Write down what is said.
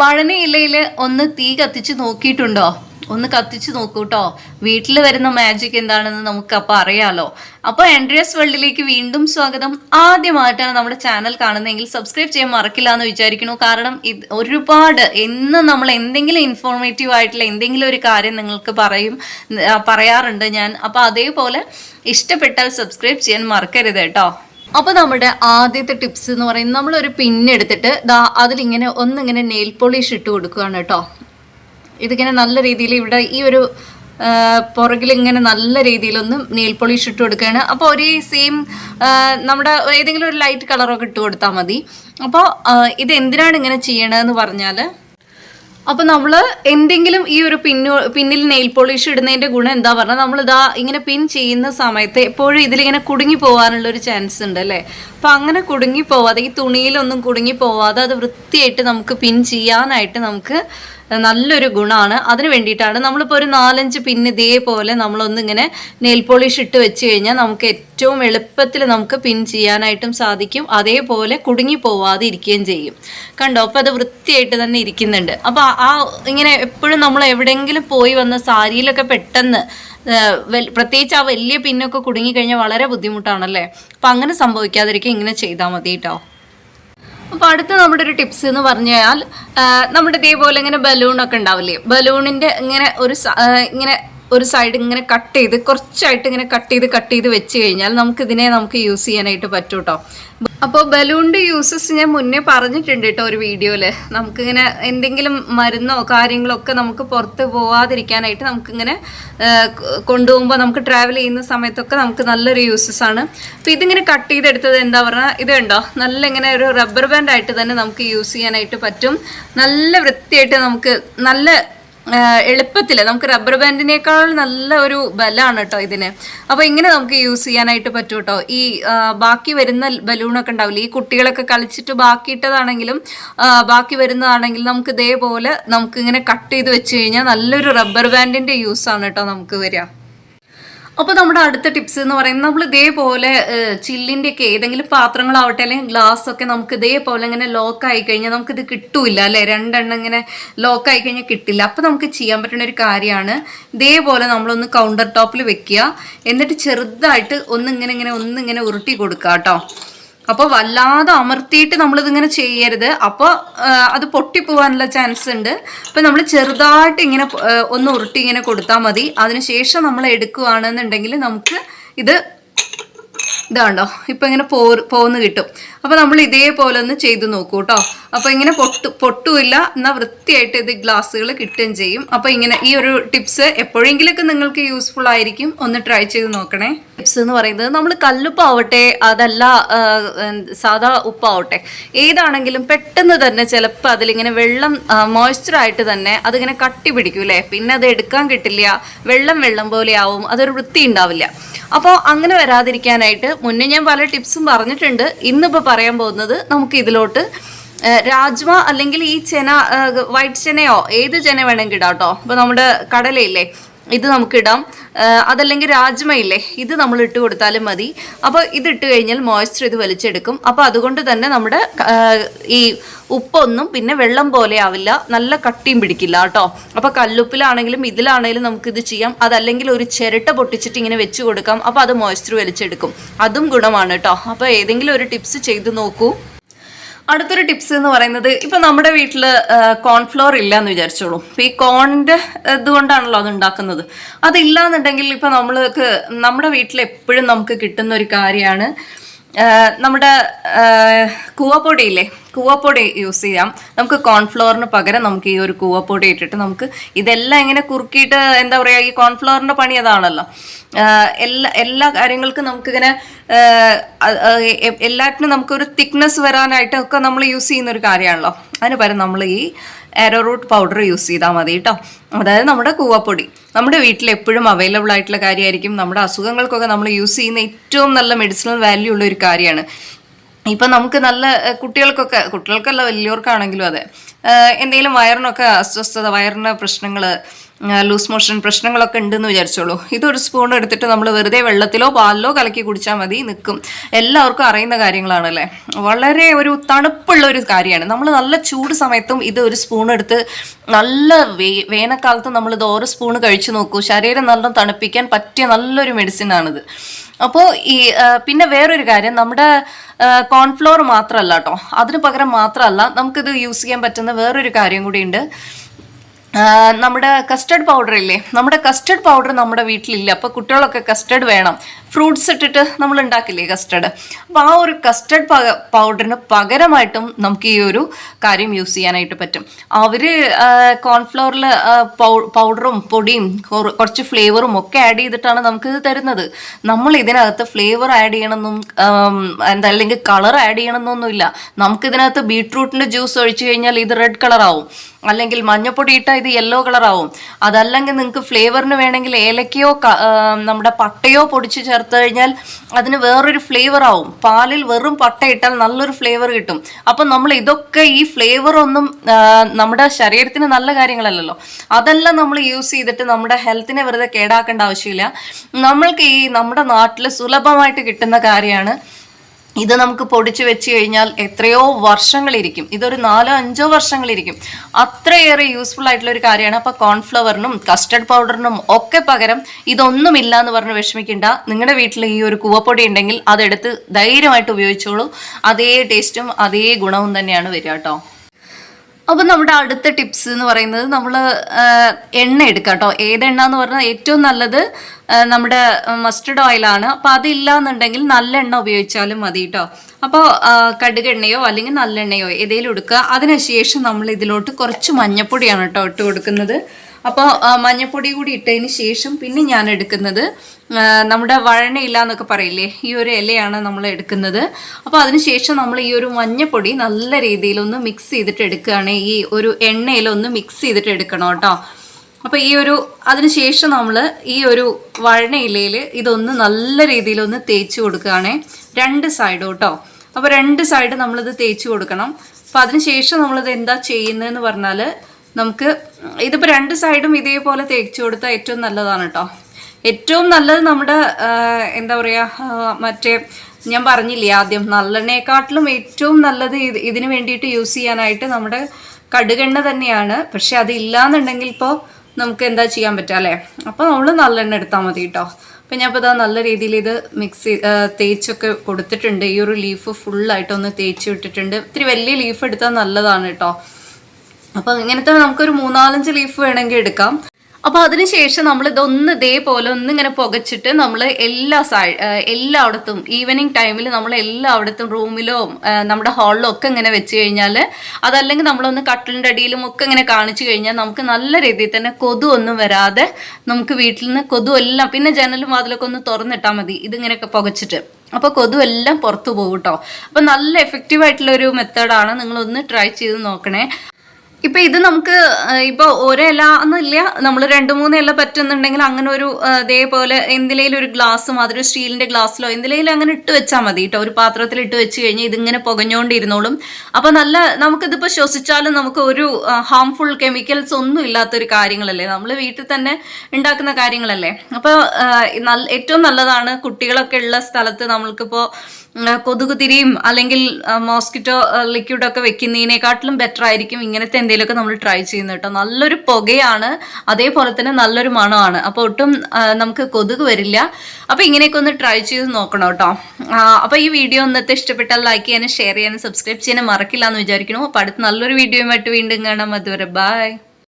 വഴനയിലയിൽ ഒന്ന് തീ കത്തിച്ച് നോക്കിയിട്ടുണ്ടോ? ഒന്ന് കത്തിച്ച് നോക്കൂട്ടോ. വീട്ടിൽ വരുന്ന മാജിക് എന്താണെന്ന് നമുക്ക് അപ്പോൾ അറിയാലോ. അപ്പോൾ ആൻഡ്രിയസ് വേൾഡിലേക്ക് വീണ്ടും സ്വാഗതം. ആദ്യമായിട്ടാണ് നമ്മുടെ ചാനൽ കാണുന്നതെങ്കിൽ സബ്സ്ക്രൈബ് ചെയ്യാൻ മറക്കില്ല എന്ന് വിചാരിക്കുന്നു. കാരണം ഇത് ഒരുപാട് എന്ന് നമ്മൾ എന്തെങ്കിലും ഇൻഫോർമേറ്റീവ് ആയിട്ടുള്ള എന്തെങ്കിലും ഒരു കാര്യം നിങ്ങൾക്ക് പറയും പറയാറുണ്ട് ഞാൻ. അപ്പോൾ അതേപോലെ ഇഷ്ടപ്പെട്ടാൽ സബ്സ്ക്രൈബ് ചെയ്യാൻ മറക്കരുത് കേട്ടോ. അപ്പൊ നമ്മുടെ ആദ്യത്തെ ടിപ്സ് എന്ന് പറയുന്നത് നമ്മളൊരു പിന്നെടുത്തിട്ട് ദാ അതിലിങ്ങനെ ഒന്നിങ്ങനെ നെയിൽ പോളിഷ് ഇട്ട് കൊടുക്കുകയാണ് കേട്ടോ. ഇതിങ്ങനെ നല്ല രീതിയിൽ ഇവിടെ ഈ ഒരു പുറകിൽ ഇങ്ങനെ നല്ല രീതിയിലൊന്നും നെയിൽ പോളിഷ് ഇട്ട് കൊടുക്കുകയാണ്. അപ്പോൾ ഒരേ സെയിം നമ്മുടെ ഏതെങ്കിലും ഒരു ലൈറ്റ് കളറൊക്കെ ഇട്ട് കൊടുത്താൽ മതി. അപ്പോൾ ഇത് എന്തിനാണ് ഇങ്ങനെ ചെയ്യണതെന്ന് പറഞ്ഞാൽ അപ്പൊ നമ്മൾ എന്തെങ്കിലും ഈ ഒരു പിന്നു പിന്നിൽ നെയിൽ പോളിഷ് ഇടുന്നതിന്റെ ഗുണം എന്താ? പറഞ്ഞാൽ നമ്മൾ ഇതാ ഇങ്ങനെ പിൻ ചെയ്യുന്ന സമയത്ത് എപ്പോഴും ഇതിലിങ്ങനെ കുടുങ്ങി പോകാനുള്ള ഒരു ചാൻസ് ഉണ്ട് അല്ലേ? അപ്പൊ അങ്ങനെ കുടുങ്ങി പോവാതെ ഈ തുണിയിലൊന്നും കുടുങ്ങി പോവാതെ അത് വൃത്തിയായിട്ട് നമുക്ക് പിൻ ചെയ്യാനായിട്ട് നമുക്ക് നല്ലൊരു ഗുണമാണ് അതിന് വേണ്ടിയിട്ടാണ് നമ്മളിപ്പോൾ ഒരു നാലഞ്ച് പിൻ ഇതേപോലെ നമ്മളൊന്നിങ്ങനെ നെയിൽ പോളിഷ് ഇട്ട് വെച്ച് കഴിഞ്ഞാൽ നമുക്ക് ഏറ്റവും എളുപ്പത്തിൽ നമുക്ക് പിൻ ചെയ്യാനായിട്ടും സാധിക്കും. അതേപോലെ കുടുങ്ങി പോവാതെ ഇരിക്കുകയും ചെയ്യും. കണ്ടോ? അപ്പോൾ അത് വൃത്തിയായിട്ട് തന്നെ ഇരിക്കുന്നുണ്ട്. അപ്പോൾ ആ ഇങ്ങനെ എപ്പോഴും നമ്മൾ എവിടെയെങ്കിലും പോയി വന്ന സാരിയിലൊക്കെ പെട്ടെന്ന് പ്രത്യേകിച്ച് ആ വലിയ പിന്നൊക്കെ കുടുങ്ങിക്കഴിഞ്ഞാൽ വളരെ ബുദ്ധിമുട്ടാണല്ലേ? അപ്പം അങ്ങനെ സംഭവിക്കാതിരിക്കുക ഇങ്ങനെ ചെയ്താൽ മതി കേട്ടോ. അപ്പോൾ അടുത്ത നമ്മുടെ ഒരു ടിപ്സ് എന്ന് പറഞ്ഞാൽ കഴിഞ്ഞാൽ നമ്മുടെ ഇതേപോലെ ഇങ്ങനെ ബലൂണൊക്കെ ഉണ്ടാവില്ലേ? ബലൂണിന്റെ ഇങ്ങനെ ഒരു ഇങ്ങനെ ഒരു സൈഡ് ഇങ്ങനെ കട്ട് ചെയ്ത് കുറച്ചായിട്ട് ഇങ്ങനെ കട്ട് ചെയ്ത് കട്ട് ചെയ്ത് വെച്ച് കഴിഞ്ഞാൽ നമുക്ക് ഇതിനെ നമുക്ക് യൂസ് ചെയ്യാനായിട്ട് പറ്റും കേട്ടോ അപ്പോൾ ബലൂണിന്റെ യൂസസ് ഞാൻ മുന്നേ പറഞ്ഞിട്ടുണ്ട് കേട്ടോ ഒരു വീഡിയോയിൽ നമുക്കിങ്ങനെ എന്തെങ്കിലും മരുന്നോ കാര്യങ്ങളോ ഒക്കെ നമുക്ക് പുറത്ത് പോവാതിരിക്കാനായിട്ട് നമുക്കിങ്ങനെ കൊണ്ടുപോകുമ്പോൾ നമുക്ക് ട്രാവൽ ചെയ്യുന്ന സമയത്തൊക്കെ നമുക്ക് നല്ലൊരു യൂസസ് ആണ്. അപ്പോൾ ഇതിങ്ങനെ കട്ട് ചെയ്തെടുത്തത് എന്താ പറഞ്ഞാൽ ഇത് നല്ല ഇങ്ങനെ ഒരു റബ്ബർ ബാൻഡ് ആയിട്ട് തന്നെ നമുക്ക് യൂസ് ചെയ്യാനായിട്ട് പറ്റും. നല്ല വൃത്തിയായിട്ട് നമുക്ക് നല്ല എളുപ്പത്തിൽ നമുക്ക് റബ്ബർ ബാൻഡിനേക്കാൾ നല്ല ഒരു ബലമാണ് കേട്ടോ ഇതിന്. അപ്പോൾ ഇങ്ങനെ നമുക്ക് യൂസ് ചെയ്യാനായിട്ട് പറ്റും കേട്ടോ. ഈ ബാക്കി വരുന്ന ബലൂണൊക്കെ ഉണ്ടാവില്ലേ? ഈ കുട്ടികളൊക്കെ കളിച്ചിട്ട് ബാക്കി ഇട്ടതാണെങ്കിലും ബാക്കി വരുന്നതാണെങ്കിലും നമുക്ക് ഇതേപോലെ നമുക്ക് ഇങ്ങനെ കട്ട് ചെയ്ത് വെച്ച് കഴിഞ്ഞാൽ നല്ലൊരു റബ്ബർ ബാൻഡിന്റെ യൂസാണ് കേട്ടോ നമുക്ക് വരിക. അപ്പോൾ നമ്മുടെ അടുത്ത ടിപ്സ് എന്ന് പറയുന്നത് നമ്മൾ ഇതേപോലെ ചില്ലിന്റെയൊക്കെ ഏതെങ്കിലും പാത്രങ്ങളാവട്ടെ അല്ലെങ്കിൽ ഗ്ലാസ് ഒക്കെ നമുക്ക് ഇതേപോലെ ഇങ്ങനെ ലോക്ക് ആയി കഴിഞ്ഞാൽ നമുക്കിത് കിട്ടൂല അല്ലേ? രണ്ടെണ്ണം ഇങ്ങനെ ലോക്ക് ആയി കഴിഞ്ഞാൽ കിട്ടില്ല. അപ്പോൾ നമുക്ക് ചെയ്യാൻ പറ്റുന്ന ഒരു കാര്യമാണ് ഇതേപോലെ നമ്മളൊന്ന് കൗണ്ടർ ടോപ്പിൽ വെക്കുക. എന്നിട്ട് ചെറുതായിട്ട് ഒന്നിങ്ങനെ ഇങ്ങനെ ഒന്നിങ്ങനെ ഉരുട്ടി കൊടുക്കുക കേട്ടോ. അപ്പോൾ വല്ലാതെ അമർത്തിയിട്ട് നമ്മളിതിങ്ങനെ ചെയ്യരുത്. അപ്പോൾ അത് പൊട്ടിപ്പോവാനുള്ള ചാൻസ് ഉണ്ട്. അപ്പോൾ നമ്മൾ ചെറുതായിട്ട് ഇങ്ങനെ ഒന്ന് ഉരുട്ടി ഇങ്ങനെ കൊടുത്താൽ മതി. അതിനുശേഷം നമ്മൾ എടുക്കുകയാണെന്നുണ്ടെങ്കിൽ നമുക്ക് ഇത് ഇതാണ്ടോ ഇപ്പം ഇങ്ങനെ പോ പോന്ന് കിട്ടും. അപ്പോൾ നമ്മൾ ഇതേപോലെ ഒന്ന് ചെയ്ത് നോക്കൂ കേട്ടോ അപ്പോൾ ഇങ്ങനെ പൊട്ടു പൊട്ടുമില്ല എന്നാൽ വൃത്തിയായിട്ട് ഇത് ഗ്ലാസ്സുകൾ കിട്ടുകയും ചെയ്യും. അപ്പോൾ ഇങ്ങനെ ഈ ഒരു ടിപ്സ് എപ്പോഴെങ്കിലൊക്കെ നിങ്ങൾക്ക് യൂസ്ഫുൾ ആയിരിക്കും. ഒന്ന് ട്രൈ ചെയ്ത് നോക്കണേ. ടിപ്സ് എന്ന് പറയുന്നത് നമ്മൾ കല്ലുപ്പാവട്ടെ അതല്ല സാധാ ഉപ്പാവട്ടെ. ഏതാണെങ്കിലും പെട്ടെന്ന് തന്നെ ചിലപ്പോൾ അതിലിങ്ങനെ വെള്ളം മോയ്സ്ചറായിട്ട് തന്നെ അതിങ്ങനെ കട്ടി പിടിക്കും അല്ലേ പിന്നെ അത് എടുക്കാൻ കിട്ടില്ല. വെള്ളം വെള്ളം പോലെ ആവും. അതൊരു വൃത്തി ഉണ്ടാവില്ല അപ്പോൾ അങ്ങനെ വരാതിരിക്കാനായിട്ട് മുന്നേ ഞാൻ പല ടിപ്സും പറഞ്ഞിട്ടുണ്ട്. ഇന്നിപ്പോൾ പറയാൻ പോകുന്നത് നമുക്ക് ഇതിലോട്ട്. രാജ്മ അല്ലെങ്കിൽ ഈ ചെന വൈറ്റ് ചെനയോ ഏത് ചെന വേണമെങ്കിൽ ഇടാം കേട്ടോ. ഇപ്പോൾ നമ്മുടെ കടലയില്ലേ ഇത് നമുക്ക് ഇടാം ഏഹ്, അതല്ലെങ്കിൽ രാജ്മയില്ലേ? ഇത് നമ്മൾ ഇട്ട് കൊടുത്താലും മതി. അപ്പോൾ ഇത് ഇട്ട് കഴിഞ്ഞാൽ മോയ്സ്ചർ ഇത് വലിച്ചെടുക്കും. അപ്പോൾ അതുകൊണ്ട് തന്നെ നമ്മുടെ ഈ ഉപ്പൊന്നും പിന്നെ വെള്ളം പോലെ ആവില്ല. നല്ല കട്ടിയും പിടിക്കില്ല കേട്ടോ. അപ്പോൾ കല്ലുപ്പിലാണെങ്കിലും ഇതിലാണെങ്കിലും നമുക്കിത് ചെയ്യാം. അതല്ലെങ്കിൽ ഒരു ചിരട്ട പൊട്ടിച്ചിട്ട് ഇങ്ങനെ വെച്ച് കൊടുക്കാം. അപ്പോൾ അത് മോയ്സ്ചർ വലിച്ചെടുക്കും. അതും ഗുണമാണ് കേട്ടോ. അപ്പോൾ ഏതെങ്കിലും ഒരു ടിപ്സ് ചെയ്ത് നോക്കൂ. അടുത്തൊരു ടിപ്സ് എന്ന് പറയുന്നത് ഇപ്പൊ നമ്മുടെ വീട്ടിൽ കോൺഫ്ലോർ ഇല്ല എന്ന് വിചാരിച്ചോളൂ. ഈ കോണിന്റെ ഇതുകൊണ്ടാണല്ലോ അത് ഉണ്ടാക്കുന്നത്. അതില്ല എന്നുണ്ടെങ്കിൽ ഇപ്പൊ നമ്മൾക്ക് നമ്മുടെ വീട്ടിൽ എപ്പോഴും നമുക്ക് കിട്ടുന്ന ഒരു കാര്യമാണ് നമ്മുടെ കൂവപ്പൊടി ഇല്ലേ? കൂവപ്പൊടി യൂസ് ചെയ്യാം. നമുക്ക് കോൺഫ്ലോറിന് പകരം നമുക്ക് ഈ ഒരു കൂവപ്പൊടി ഇട്ടിട്ട് നമുക്ക് ഇതെല്ലാം ഇങ്ങനെ കുറുക്കിയിട്ട് എന്താ പറയുക ഈ കോൺഫ്ലോറിന്റെ പണി അതാണല്ലോ. എല്ലാ എല്ലാ കാര്യങ്ങൾക്കും നമുക്കിങ്ങനെ എല്ലാറ്റിനും നമുക്കൊരു തിക്നെസ് വരാനായിട്ട് ഒക്കെ നമ്മൾ യൂസ് ചെയ്യുന്ന ഒരു കാര്യമാണല്ലോ. അതിന് പകരം നമ്മൾ ഈ ആരോ റൂട്ട് പൗഡർ യൂസ് ചെയ്താൽ മതി കേട്ടോ അതായത് നമ്മുടെ കൂവപ്പൊടി. നമ്മുടെ വീട്ടിൽ എപ്പോഴും അവൈലബിൾ ആയിട്ടുള്ള കാര്യമായിരിക്കും. നമ്മുടെ അസുഖങ്ങൾക്കൊക്കെ നമ്മൾ യൂസ് ചെയ്യുന്ന ഏറ്റവും നല്ല മെഡിസിനൽ വാല്യൂ ഉള്ള ഒരു കാര്യമാണ്. ഇപ്പം നമുക്ക് നല്ല കുട്ടികൾക്കൊക്കെ കുട്ടികൾക്കല്ല വലിയവർക്കാണെങ്കിലും അതെ. എന്തെങ്കിലും വയറിനൊക്കെ അസ്വസ്ഥത വയറിന്റെ പ്രശ്നങ്ങൾ ലൂസ് മോഷൻ പ്രശ്നങ്ങളൊക്കെ ഉണ്ടെന്ന് വിചാരിച്ചോളൂ. ഇതൊരു സ്പൂൺ എടുത്തിട്ട് നമ്മൾ വെറുതെ വെള്ളത്തിലോ പാലിലോ കലക്കി കുടിച്ചാൽ മതി നിൽക്കും എല്ലാവർക്കും അറിയുന്ന കാര്യങ്ങളാണല്ലേ? വളരെ ഒരു തണുപ്പുള്ള ഒരു കാര്യമാണ്. നമ്മൾ നല്ല ചൂട് സമയത്തും ഇത് ഒരു സ്പൂൺ എടുത്ത് നല്ല വേ വേനൽക്കാലത്ത് നമ്മൾ ഇത് ഓരോ സ്പൂൺ കഴിച്ചു നോക്കൂ. ശരീരം നല്ല തണുപ്പിക്കാൻ പറ്റിയ നല്ലൊരു മെഡിസിൻ ആണിത്. അപ്പോൾ ഈ പിന്നെ വേറൊരു കാര്യം. നമ്മുടെ കോൺഫ്ലോർ മാത്രമല്ല കേട്ടോ അതിന് പകരം മാത്രമല്ല നമുക്കിത് യൂസ് ചെയ്യാൻ പറ്റുന്ന വേറൊരു കാര്യം കൂടിയുണ്ട്. നമ്മുടെ കസ്റ്റർഡ് പൗഡർ ഇല്ലേ? നമ്മുടെ കസ്റ്റർഡ് പൗഡർ നമ്മുടെ വീട്ടിലില്ല. അപ്പോൾ കുട്ടികളൊക്കെ കസ്റ്റർഡ് വേണം. ഫ്രൂട്ട്സ് ഇട്ടിട്ട് നമ്മൾ ഉണ്ടാക്കില്ലേ കസ്റ്റർഡ് അപ്പോൾ ആ ഒരു കസ്റ്റർഡ് പൗഡറിന് പകരമായിട്ടും നമുക്ക് ഈ ഒരു കാര്യം യൂസ് ചെയ്യാനായിട്ട് പറ്റും. അവർ കോൺഫ്ലോറിൽ പൗഡറും പൊടിയും കുറച്ച് ഫ്ലേവറും ഒക്കെ ആഡ് ചെയ്തിട്ടാണ് നമുക്ക് ഇത് തരുന്നത്. നമ്മൾ ഇതിനകത്ത് ഫ്ലേവർ ആഡ് ചെയ്യണമെന്നും എന്താ അല്ലെങ്കിൽ കളർ ആഡ് ചെയ്യണമെന്നൊന്നുമില്ല നമുക്ക് ഇതിനകത്ത് ബീട്രൂട്ടിന്റെ ജ്യൂസ് ഒഴിച്ചു കഴിഞ്ഞാൽ ഇത് റെഡ് കളർ ആവും. അല്ലെങ്കിൽ മഞ്ഞപ്പൊടി ഇട്ടാൽ ഇത് യെല്ലോ കളർ ആവും. അതല്ലെങ്കിൽ നിങ്ങൾക്ക് ഫ്ലേവറിന് വേണമെങ്കിൽ ഏലക്കയോ നമ്മുടെ പട്ടയോ പൊടിച്ച് കഴിഞ്ഞാൽ അതിന് വേറൊരു ഫ്ലേവർ ആവും. പാലിൽ വെറും പട്ട ഇട്ടാൽ നല്ലൊരു ഫ്ലേവർ കിട്ടും. അപ്പം നമ്മൾ ഇതൊക്കെ ഈ ഫ്ലേവർ ഒന്നും നമ്മുടെ ശരീരത്തിന് നല്ല കാര്യങ്ങളല്ലല്ലോ. അതെല്ലാം നമ്മൾ യൂസ് ചെയ്തിട്ട് നമ്മുടെ ഹെൽത്തിനെ വെറുതെ കേടാക്കേണ്ട ആവശ്യമില്ല. നമ്മൾക്ക് ഈ നമ്മുടെ നാട്ടിൽ സുലഭമായിട്ട് കിട്ടുന്ന കാര്യമാണ് ഇത് നമുക്ക് പൊടിച്ചു വെച്ച് കഴിഞ്ഞാൽ എത്രയോ വർഷങ്ങളിരിക്കും. ഇതൊരു നാലോ അഞ്ചോ വർഷങ്ങളിരിക്കും. അത്രയേറെ യൂസ്ഫുൾ ആയിട്ടുള്ള ഒരു കാര്യമാണ്. അപ്പോൾ കോൺഫ്ലവറിനും കസ്റ്റർഡ് പൗഡറിനും ഒക്കെ പകരം ഇതൊന്നുമില്ല എന്ന് പറഞ്ഞ് വിഷമിക്കണ്ട. നിങ്ങളുടെ വീട്ടിൽ ഈ ഒരു കുവപ്പൊടി ഉണ്ടെങ്കിൽ അതെടുത്ത് ധൈര്യമായിട്ട് ഉപയോഗിച്ചോളൂ. അതേ ടേസ്റ്റും അതേ ഗുണവും തന്നെയാണ് വരിക കേട്ടോ. അപ്പോൾ നമ്മുടെ അടുത്ത ടിപ്സ് എന്ന് പറയുന്നത് നമ്മൾ എണ്ണ എടുക്കുക കേട്ടോ. ഏതെണ്ണ എന്ന് പറഞ്ഞാൽ ഏറ്റവും നല്ലത് നമ്മുടെ മസ്റ്റർഡ് ഓയിലാണ് അപ്പോൾ അതില്ല എന്നുണ്ടെങ്കിൽ നല്ല എണ്ണ ഉപയോഗിച്ചാലും മതി കേട്ടോ. അപ്പോൾ കടുകെണ്ണയോ അല്ലെങ്കിൽ നല്ലെണ്ണയോ ഏതെങ്കിലും എടുക്കുക. അതിനുശേഷം നമ്മൾ ഇതിലോട്ട് കുറച്ച് മഞ്ഞപ്പൊടിയാണ് കേട്ടോ ഇട്ട് കൊടുക്കുന്നത്. അപ്പോൾ മഞ്ഞപ്പൊടി കൂടി ഇട്ടതിന് ശേഷം പിന്നെ ഞാൻ എടുക്കുന്നത് നമ്മുടെ വഴണയില്ല എന്നൊക്കെ പറയില്ലേ ഈ ഒരു ഇലയാണ് നമ്മൾ എടുക്കുന്നത്. അപ്പോൾ അതിനുശേഷം നമ്മൾ ഈ ഒരു മഞ്ഞപ്പൊടി നല്ല രീതിയിലൊന്ന് മിക്സ് ചെയ്തിട്ട് എടുക്കുകയാണ്. ഈ ഒരു എണ്ണയിലൊന്ന് മിക്സ് ചെയ്തിട്ട് എടുക്കണം കേട്ടോ. അപ്പോൾ ഈ ഒരു അതിനുശേഷം നമ്മൾ ഈ ഒരു വഴണയിലയിൽ ഇതൊന്ന് നല്ല രീതിയിലൊന്ന് തേച്ച് കൊടുക്കുകയാണ്. രണ്ട് സൈഡും കേട്ടോ. അപ്പോൾ രണ്ട് സൈഡ് നമ്മളിത് തേച്ച് കൊടുക്കണം. അപ്പോൾ അതിനുശേഷം നമ്മളിത് എന്താ ചെയ്യുന്നതെന്ന് പറഞ്ഞാൽ നമുക്ക് ഇതിപ്പോൾ രണ്ട് സൈഡും ഇതേപോലെ തേച്ച് കൊടുത്താൽ ഏറ്റവും നല്ലതാണ് കേട്ടോ ഏറ്റവും നല്ലത് നമ്മുടെ എന്താ പറയുക മറ്റേ ഞാൻ പറഞ്ഞില്ലേ ആദ്യം നല്ലെണ്ണയെക്കാട്ടിലും ഏറ്റവും നല്ലത് ഇത് ഇതിന് വേണ്ടിയിട്ട് യൂസ് ചെയ്യാനായിട്ട് നമ്മുടെ കടുകെണ്ണ തന്നെയാണ്. പക്ഷെ അതില്ലാന്നുണ്ടെങ്കിൽ ഇപ്പോൾ നമുക്ക് എന്താ ചെയ്യാൻ പറ്റുക അല്ലേ അപ്പോൾ നമ്മൾ നല്ലെണ്ണ എടുത്താൽ മതി കേട്ടോ അപ്പം ഞാൻ ഇപ്പോൾ ഇതാ നല്ല രീതിയിൽ ഇത് മിക്സ് തേച്ചൊക്കെ കൊടുത്തിട്ടുണ്ട്. ഈ ഒരു ലീഫ് ഫുള്ളായിട്ടൊന്ന് തേച്ച് വിട്ടിട്ടുണ്ട്. ഇത്തിരി വലിയ ലീഫ് എടുത്താൽ നല്ലതാണ് കേട്ടോ അപ്പോൾ ഇങ്ങനത്തെ നമുക്കൊരു മൂന്നാലഞ്ച് ലീഫ് വേണമെങ്കിൽ എടുക്കാം. അപ്പോൾ അതിനുശേഷം നമ്മൾ ഇതൊന്ന് ഇതേപോലെ ഒന്നിങ്ങനെ പുകച്ചിട്ട് നമ്മൾ എല്ലാ സാ എല്ലായിടത്തും ഈവനിങ് ടൈമിൽ നമ്മൾ എല്ലായിടത്തും റൂമിലോ നമ്മുടെ ഹാളിലോ ഒക്കെ ഇങ്ങനെ വെച്ച് കഴിഞ്ഞാൽ അതല്ലെങ്കിൽ നമ്മളൊന്ന് കട്ടിലിന്റെ അടിയിലും ഒക്കെ ഇങ്ങനെ കാണിച്ചു കഴിഞ്ഞാൽ നമുക്ക് നല്ല രീതിയിൽ തന്നെ കൊതു ഒന്നും വരാതെ നമുക്ക് വീട്ടിൽ നിന്ന് കൊതു എല്ലാം പിന്നെ ജനലും വാതിലൊക്കെ ഒന്ന് തുറന്നിട്ടാൽ മതി ഇതിങ്ങനെയൊക്കെ പുകച്ചിട്ട്. അപ്പോൾ കൊതു എല്ലാം പുറത്തു പോകും കേട്ടോ അപ്പോൾ നല്ല എഫക്റ്റീവ് ആയിട്ടുള്ള ഒരു മെത്തേഡാണ് നിങ്ങളൊന്ന് ട്രൈ ചെയ്ത് നോക്കണേ. ഇപ്പൊ ഇത് നമുക്ക് ഇപ്പൊ ഒരേ ഇല എന്നില്ല നമ്മൾ രണ്ട് മൂന്ന് ഇല പറ്റുന്നുണ്ടെങ്കിൽ അങ്ങനെ ഒരു ഇതേപോലെ എന്തിലേലും ഒരു ഗ്ലാസ്സും അതൊരു സ്റ്റീലിന്റെ ഗ്ലാസ്സിലോ എന്തിലേലും അങ്ങനെ ഇട്ട് വെച്ചാൽ മതി കേട്ടോ ഒരു പാത്രത്തിൽ ഇട്ട് വെച്ച് കഴിഞ്ഞാൽ ഇതിങ്ങനെ പുകഞ്ഞോണ്ടിരുന്നോളും. അപ്പൊ നല്ല നമുക്കിതിപ്പോ ശ്വസിച്ചാലും നമുക്ക് ഒരു ഹാംഫുൾ കെമിക്കൽസ് ഒന്നും ഇല്ലാത്തൊരു കാര്യങ്ങളല്ലേ. നമ്മൾ വീട്ടിൽ തന്നെ ഉണ്ടാക്കുന്ന കാര്യങ്ങളല്ലേ. അപ്പോൾ ഏറ്റവും നല്ലതാണ് കുട്ടികളൊക്കെ ഉള്ള സ്ഥലത്ത് നമ്മൾക്കിപ്പോൾ കൊതുക് തിരിയും അല്ലെങ്കിൽ മോസ്കിറ്റോ ലിക്വിഡ് ഒക്കെ വെക്കുന്നതിനെക്കാട്ടിലും ബെറ്റർ ആയിരിക്കും ഇങ്ങനത്തെ എന്തെങ്കിലുമൊക്കെ നമ്മൾ ട്രൈ ചെയ്യുന്നത് കേട്ടോ. നല്ലൊരു പുകയാണ് അതേപോലെ തന്നെ നല്ലൊരു മണമാണ്. അപ്പോൾ ഒട്ടും നമുക്ക് കൊതുക് വരില്ല. അപ്പോൾ ഇങ്ങനെയൊക്കെ ഒന്ന് ട്രൈ ചെയ്ത് നോക്കണം കേട്ടോ. അപ്പോൾ ഈ വീഡിയോ ഇന്നത്തെ ഇഷ്ടപ്പെട്ടാൽ ലൈക്ക് ചെയ്യാനും ഷെയർ ചെയ്യാനും സബ്സ്ക്രൈബ് ചെയ്യാനും മറക്കില്ല എന്ന് വിചാരിക്കുന്നു. അപ്പോൾ അടുത്ത് നല്ലൊരു വീഡിയോയുമായിട്ട് വീണ്ടും കാണാം. അതുവരെ ബൈ